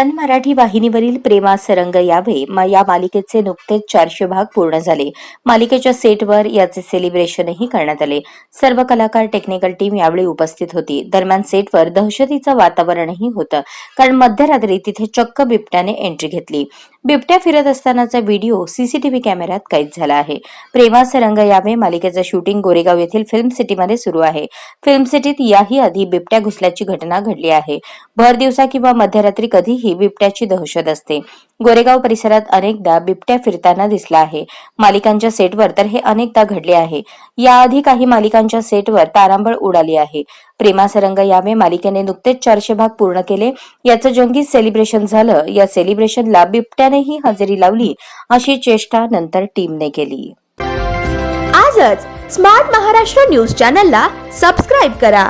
सन मराठी वाहिनीवरील प्रेमा सरंग यावे या मालिकेचे नुकतेच चारशे भाग पूर्ण झाले. मालिकेच्या सेटवर याचे सेलिब्रेशनही करण्यात आले. सर्व कलाकार टेक्निकल टीम यावेळी उपस्थित होती. दरम्यान सेटवर दहशतीचं वातावरणही होतं. कारण मध्यरात्री तिथे चक्क बिबट्याने एंट्री घेतली. बिबट्या फिरत असतानाचा व्हिडिओ सीसीटीव्ही कॅमेऱ्यात कैद झाला आहे. प्रेमास रंग यावे मालिकेचं शूटिंग गोरेगाव येथील फिल्म सिटीमध्ये सुरू आहे. फिल्म सिटीत याही आधी बिबट्या घुसल्याची घटना घडली आहे. भर दिवसा किंवा मध्यरात्री कधीही बिबट्याची दहशत असते. गोरेगाव परिसरात अनेकदा बिबट्या फिरताना दिसला आहे. मालिकांच्या सेटवर तर हे अनेकदा घडले आहे. याआधी काही मालिकांच्या सेटवर तारांबळ उडाली आहे. प्रेमासरंग यावे मालिकेने नुकतेच चारशे भाग पूर्ण केले. याचं जंगी सेलिब्रेशन झालं. या सेलिब्रेशनला बिबट्या बिबट्यानेही हजेरी लावली. अशी चेष्टा नंतर टीमने केली. आजच स्मार्ट महाराष्ट्र न्यूज चॅनलला सबस्क्राईब करा.